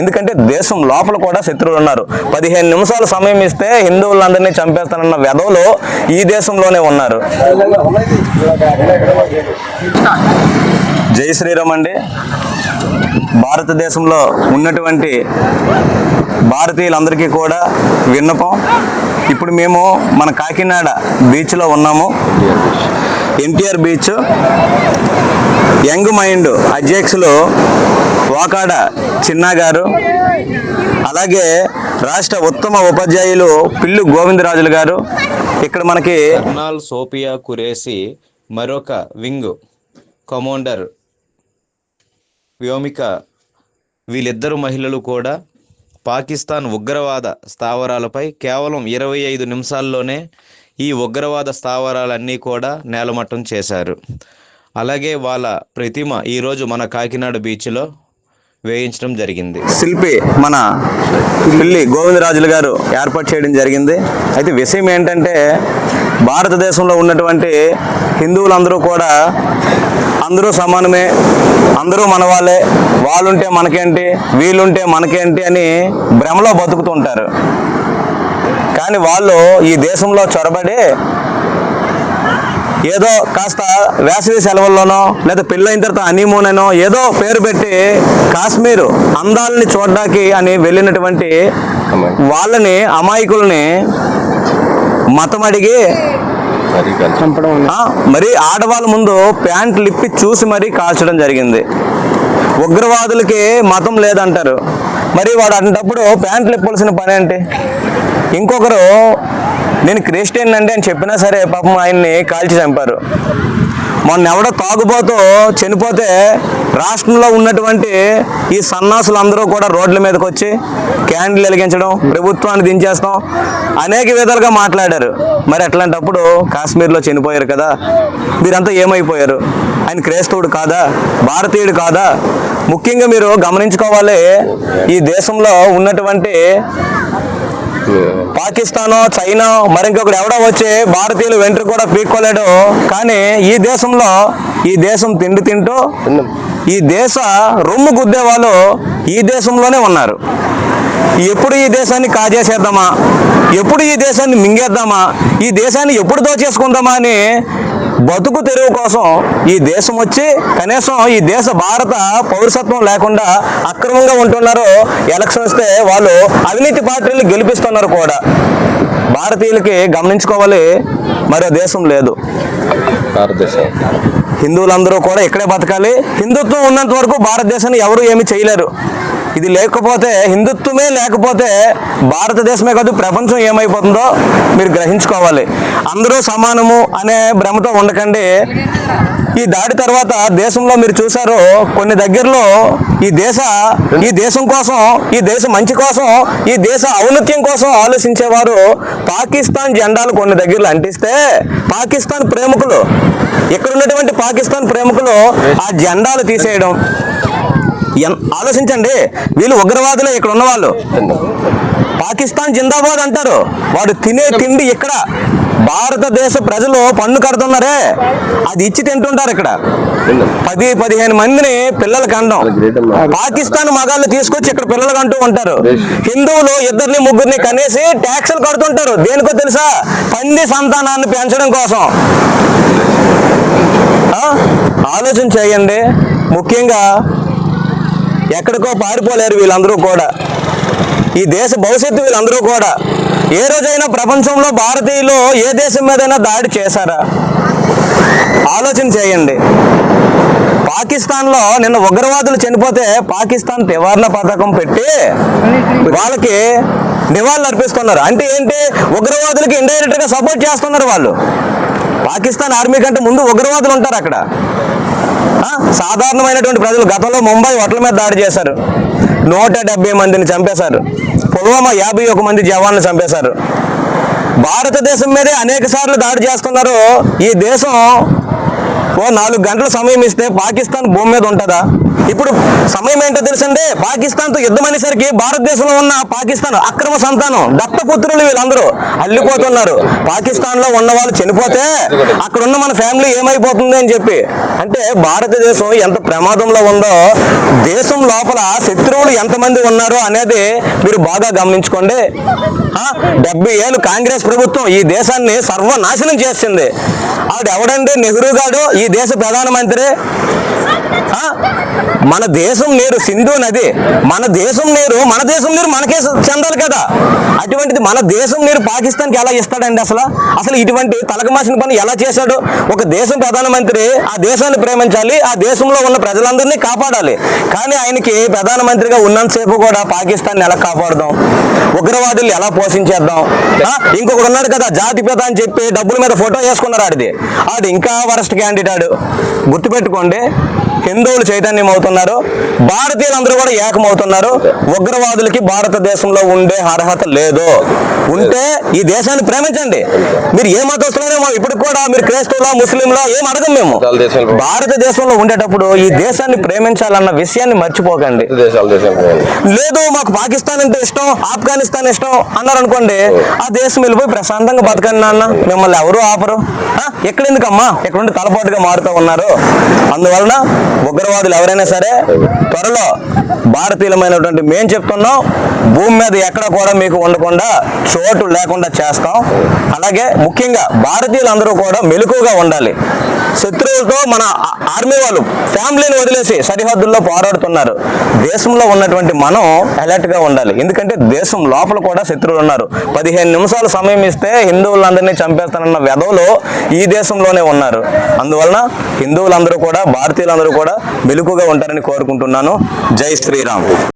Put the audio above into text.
ఎందుకంటే దేశం లోపల కూడా శత్రువులు ఉన్నారు. పదిహేను నిమిషాలు సమయం ఇస్తే హిందువులందరినీ చంపేస్తానన్న వెధవులు ఈ దేశంలోనే ఉన్నారు. జై శ్రీరామ్ అండి. భారతదేశంలో ఉన్నటువంటి భారతీయులందరికీ కూడా విన్నపం. ఇప్పుడు మేము మన కాకినాడ బీచ్లో ఉన్నాము. ఎన్టీఆర్ బీచ్. యంగ్ మైండ్ అధ్యక్షులు వాకాడ చిన్నా గారు అలాగే రాష్ట్ర ఉత్తమ ఉపాధ్యాయులు పిల్లు గోవిందరాజులు గారు ఇక్కడ మనకి కర్నాల్ సోపియా కురేసి మరొక వింగ్ కమాండర్ వ్యోమిక వీళ్ళిద్దరు మహిళలు కూడా పాకిస్తాన్ ఉగ్రవాద స్థావరాలపై కేవలం ఇరవై ఐదు నిమిషాల్లోనే ఈ ఉగ్రవాద స్థావరాలన్నీ కూడా నేలమట్టం చేశారు. అలాగే వాళ్ళ ప్రతిమ ఈరోజు మన కాకినాడ బీచ్లో వేయించడం జరిగింది. శిల్పి మన పిల్లి గోవిందరాజులు గారు ఏర్పాటు చేయడం జరిగింది. అయితే విషయం ఏంటంటే భారతదేశంలో ఉన్నటువంటి హిందువులందరూ కూడా అందరూ సమానమే అందరూ మన వాళ్ళే వాళ్ళుంటే మనకేంటి వీళ్ళుంటే మనకేంటి అని భ్రమలో బతుకుతుంటారు కానీ వాళ్ళు ఈ దేశంలో చొరబడి ఏదో కాస్త వేసవి సెలవుల్లోనో లేదా పెళ్ళైన తర్వాత హనీమూన్ అనో ఏదో పేరు పెట్టి కాశ్మీర్ అందాలని చూడడానికి అని వెళ్ళినటువంటి వాళ్ళని అమాయకుల్ని మతం అడిగి మరి ఆడవాళ్ళ ముందు ప్యాంట్ లిప్పి చూసి మరీ కాల్చడం జరిగింది. ఉగ్రవాదులకి మతం లేదంటారు. మరి వాడు అంటప్పుడు ప్యాంట్లు ఇప్పాల్సిన పని ఏంటి? ఇంకొకరు నేను క్రిస్టియన్ అంటే అని చెప్పినా సరే పాపం ఆయన్ని కాల్చి చంపారు. మొన్న ఎవడో తాగుబోతో చనిపోతే రాష్ట్రంలో ఉన్నటువంటి ఈ సన్నాసులు అందరూ కూడా రోడ్ల మీదకి వచ్చి క్యాండిల్ వెలిగించడం ప్రభుత్వాన్ని దించేస్తాం అనేక విధాలుగా మాట్లాడారు. మరి అట్లాంటప్పుడు కాశ్మీర్లో చనిపోయారు కదా మీరంతా ఏమైపోయారు? ఆయన క్రైస్తవుడు కాదా? భారతీయుడు కాదా? ముఖ్యంగా మీరు గమనించుకోవాలి ఈ దేశంలో ఉన్నటువంటి పాకిస్తాన్ చైనా మరి ఇంకొకడు ఎవడో వచ్చి భారతీయులు వెంట్రు కూడా పీక్కోలేడు. కానీ ఈ దేశంలో ఈ దేశం తిండి తింటూ ఈ దేశ రొమ్ము గుద్దే వాళ్ళు ఈ దేశంలోనే ఉన్నారు. ఎప్పుడు ఈ దేశాన్ని కాజేసేద్దామా? ఎప్పుడు ఈ దేశాన్ని మింగేద్దామా? ఈ దేశాన్ని ఎప్పుడు దోచేసుకుందామా అని బతుకు తెరువు కోసం ఈ దేశం వచ్చి కనీసం ఈ దేశ భారత పౌరసత్వం లేకుండా అక్రమంగా ఉంటున్నారు. ఎలక్షన్ వస్తే వాళ్ళు అవినీతి పార్టీలు గెలిపిస్తున్నారు కూడా. భారతీయులకి గమనించుకోవాలి. మరో దేశం లేదు. భారతదేశం. హిందువులందరూ కూడా ఇక్కడే బతకాలి. హిందుత్వం ఉన్నంత వరకు భారతదేశాన్ని ఎవరు ఏమి చేయలేరు. ఇది లేకపోతే హిందుత్వమే లేకపోతే భారతదేశమే కాదు ప్రపంచం ఏమైపోతుందో మీరు గ్రహించుకోవాలి. అందరూ సమానము అనే భ్రమతో ఉండకండి. ఈ దాడి తర్వాత దేశంలో మీరు చూసారు కొన్ని దగ్గరలో ఈ దేశ ఈ దేశం కోసం ఈ దేశ మంచి కోసం ఈ దేశ ఔన్నత్యం కోసం ఆలోచించేవారు పాకిస్తాన్ జెండాలు కొన్ని దగ్గరలో అంటిస్తే పాకిస్తాన్ ప్రేమికులు ఇక్కడ ఉన్నటువంటి పాకిస్తాన్ ప్రేమికులు ఆ జెండాలు తీసేయడం. ఆలోచించండి. వీళ్ళు ఉగ్రవాదులే ఇక్కడ ఉన్నవాళ్ళు. పాకిస్తాన్ జిందాబాద్ అంటారు. వాడు తినే తిండి ఇక్కడ భారతదేశ ప్రజలు పన్ను కడుతున్నారే. అది ఇచ్చి తింటుంటారు ఇక్కడ. పది పదిహేను మందిని పిల్లలు కండం పాకిస్తాన్ మగాళ్ళు తీసుకొచ్చి ఇక్కడ పిల్లలు కంటూ ఉంటారు. హిందువులు ఇద్దరిని ముగ్గురిని కనేసి ట్యాక్సులు కడుతుంటారు. దేనికో తెలుసా? పంది సంతానాన్ని పెంచడం కోసం. ఆలోచన చేయండి. ముఖ్యంగా ఎక్కడికో పారిపోలేరు వీళ్ళందరూ కూడా. ఈ దేశ భవిష్యత్తు వీళ్ళందరూ కూడా. ఏ రోజైనా ప్రపంచంలో భారతీయులు ఏ దేశం మీదైనా దాడి చేశారా? ఆలోచన చేయండి. పాకిస్తాన్లో నిన్న ఉగ్రవాదులు చనిపోతే పాకిస్తాన్ నివారణ పథకం పెట్టి వాళ్ళకి నివాళులు అర్పిస్తున్నారు. అంటే ఏంటి? ఉగ్రవాదులకి ఇండైరెక్ట్గా సపోర్ట్ చేస్తున్నారు వాళ్ళు. పాకిస్తాన్ ఆర్మీ కంటే ముందు ఉగ్రవాదులు ఉంటారు అక్కడ. సాధారణమైనటువంటి ప్రజలు గతంలో ముంబై ఒట్ల మీద దాడి చేశారు. నూట మందిని చంపేశారు. పుల్వామా యాభై ఒక మంది జవాన్లు చంపేశారు. భారతదేశం మీదే అనేక సార్లు దాడి చేస్తున్నారు. ఈ దేశం ఓ నాలుగు గంటల సమయం ఇస్తే పాకిస్తాన్ భూమి మీద ఉంటుందా? ఇప్పుడు సమయం ఏంటో తెలిసిందే పాకిస్తాన్తో యుద్ధం అనేసరికి భారతదేశంలో ఉన్న పాకిస్తాన్ అక్రమ సంతానం దత్తపుత్రులు వీళ్ళందరూ అల్లిపోతున్నారు. పాకిస్తాన్లో ఉన్న వాళ్ళు చనిపోతే అక్కడ ఉన్న మన ఫ్యామిలీ ఏమైపోతుంది అని చెప్పి. అంటే భారతదేశం ఎంత ప్రమాదంలో ఉందో దేశం లోపల శత్రువులు ఎంతమంది ఉన్నారో అనేది మీరు బాగా గమనించుకోండి. డెబ్బై ఏళ్ళు కాంగ్రెస్ ప్రభుత్వం ఈ దేశాన్ని సర్వనాశనం చేసింది. ఆవిడ ఎవడండి నెహ్రూ గారు ఈ ఈ దేశ ప్రధానమంత్రి మన దేశం నీరు సింధు నది. మన దేశం నీరు మన దేశం నీరు మనకే చెందాలి కదా. అటువంటిది మన దేశం నీరు పాకిస్తాన్కి ఎలా ఇస్తాడండి అసలు? అసలు ఇటువంటి తలకమాసిన పని ఎలా చేశాడు? ఒక దేశం ప్రధానమంత్రి ఆ దేశాన్ని ప్రేమించాలి ఆ దేశంలో ఉన్న ప్రజలందరినీ కాపాడాలి. కానీ ఆయనకి ప్రధానమంత్రిగా ఉన్నంతసేపు కూడా పాకిస్తాన్ ఎలా కాపాడదాం? ఉగ్రవాదులు ఎలా పోషించేద్దాం? ఇంకొకడు ఉన్నాడు కదా జాతిపిత అని చెప్పి డబ్బుల మీద ఫోటో వేసుకున్నారు ఆడిది. ఆడు ఇంకా వరస్ట్ క్యాండిడేట్ గుర్తుపెట్టుకోండి హిందువులు చైతన్యం అవుతున్నారు భారతీయులందరూ కూడా ఏకమవుతున్నారు. ఉగ్రవాదులకి భారతదేశంలో ఉండే అర్హత లేదు. ఉంటే ఈ దేశాన్ని ప్రేమించండి. మీరు ఏ మతస్తులేమో ఇప్పుడు కూడా మీరు క్రైస్తవులా ముస్లింలా ఏం అడగం మేము. భారతదేశంలో ఉండేటప్పుడు ఈ దేశాన్ని ప్రేమించాలన్న విషయాన్ని మర్చిపోకండి. లేదు మాకు పాకిస్తాన్ అంటే ఇష్టం ఆఫ్ఘనిస్తాన్ ఇష్టం అన్నారు అనుకోండి ఆ దేశం వెళ్ళిపోయి ప్రశాంతంగా బతకండి నాన్న. మిమ్మల్ని ఎవరు ఆపరు. ఎక్కడ ఎందుకమ్మా ఎక్కడ ఉండి తలపాటుగా మారుతూ ఉన్నారు. అందువలన ఉగ్రవాదులు ఎవరైనా సరే త్వరలో భారతీయులమైనటువంటి మేము చెప్తున్నాం భూమి మీద ఎక్కడ కూడా మీకు ఉండకుండా చోటు లేకుండా చేస్తాం. అలాగే ముఖ్యంగా భారతీయులందరూ కూడా మెలకుగా ఉండాలి. శత్రువులతో మన ఆ- ఆర్మీ వాళ్ళు ఫ్యామిలీని వదిలేసి సరిహద్దుల్లో పోరాడుతున్నారు. దేశంలో ఉన్నటువంటి మనం అలర్ట్గా ఉండాలి. ఎందుకంటే దేశం లోపల కూడా శత్రువులు ఉన్నారు. పదిహేను నిమిషాలు సమయం ఇస్తే హిందువులందరినీ చంపేస్తానన్న వెధవలు ఈ దేశంలోనే ఉన్నారు. అందువలన హిందువులందరూ కూడా భారతీయులందరూ కూడా మెలుకుగా ఉంటారని కోరుకుంటున్నాను. జై శ్రీరామ్.